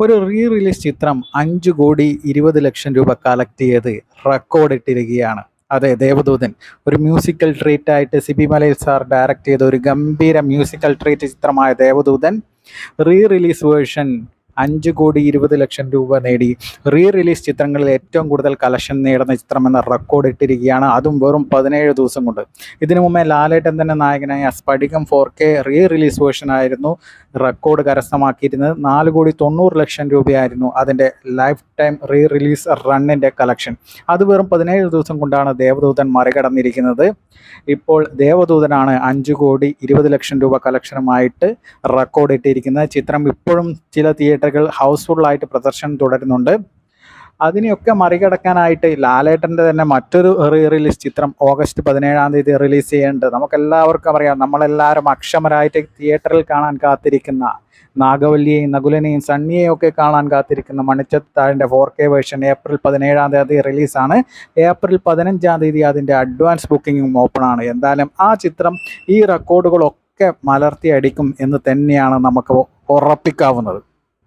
ഒരു re release ചിത്രം അഞ്ച് കോടി ഇരുപത് ലക്ഷം രൂപ കളക്ട് ചെയ്ത് റെക്കോർഡ് ഇട്ടിരിക്കുകയാണ്. അതെ ദേവദൂതൻ ഒരു മ്യൂസിക്കൽ ട്രീറ്റ് ആയിട്ട് സിബി മലയിൽ സാർ ഡയറക്റ്റ് ചെയ്ത ഒരു ഗംഭീര മ്യൂസിക്കൽ ട്രീറ്റ് ചിത്രമായ ദേവദൂതൻ റീ റിലീസ് വേർഷൻ അഞ്ച് കോടി ഇരുപത് ലക്ഷം രൂപ നേടി. റീ റിലീസ് ചിത്രങ്ങളിൽ ഏറ്റവും കൂടുതൽ കളക്ഷൻ നേടുന്ന ചിത്രം എന്ന റെക്കോർഡ് ഇട്ടിരിക്കുകയാണ്. അതും വെറും പതിനേഴ് ദിവസം കൊണ്ട്. ഇതിനു മുമ്പേ ലാലേട്ടൻ തന്നെ നായകനായ Spadikam four K rerelease version ആയിരുന്നു റെക്കോർഡ് കരസ്ഥമാക്കിയിരുന്നത്. നാല് കോടി തൊണ്ണൂറ് ലക്ഷം രൂപയായിരുന്നു അതിന്റെ ലൈഫ് ടൈം റീ റിലീസ് റണ്ണിന്റെ കളക്ഷൻ അത് വെറും പതിനേഴ് ദിവസം കൊണ്ടാണ് ദേവദൂതൻ മറികടന്നിരിക്കുന്നത്. ഇപ്പോൾ ദേവദൂതനാണ് അഞ്ച് കോടി ഇരുപത് ലക്ഷം രൂപ കളക്ഷനുമായിട്ട് റെക്കോർഡ് ഇട്ടിരിക്കുന്നത്. ചിത്രം ഇപ്പോഴും ചില തിയേറ്ററുകൾ ഹൗസ്ഫുള്ളായിട്ട് പ്രദർശനം തുടരുന്നുണ്ട്. അതിനെയൊക്കെ മറികടക്കാനായിട്ട് ലാലേട്ടന്റെ തന്നെ മറ്റൊരു റീ റിലീസ് ചിത്രം ഓഗസ്റ്റ് പതിനേഴാം തീയതി റിലീസ് ചെയ്യേണ്ടത് നമുക്കെല്ലാവർക്കും അറിയാം. നമ്മളെല്ലാവരും അക്ഷമരായിട്ട് തിയേറ്ററിൽ കാണാൻ കാത്തിരിക്കുന്ന നാഗവല്ലിയെയും നകുലനെയും സണ്ണിയെയും ഒക്കെ കാണാൻ കാത്തിരിക്കുന്ന മണിച്ചത്താഴിന്റെ ഫോർ കെ വേർഷൻ ഏപ്രിൽ പതിനേഴാം തീയതി റിലീസാണ്. ഏപ്രിൽ പതിനഞ്ചാം തീയതി അതിന്റെ അഡ്വാൻസ് ബുക്കിങ്ങും ഓപ്പണാണ്. എന്തായാലും ആ ചിത്രം ഈ റെക്കോർഡുകളൊക്കെ മലർത്തി അടിക്കും എന്ന് തന്നെയാണ് നമുക്ക് ഉറപ്പിക്കാവുന്നത്.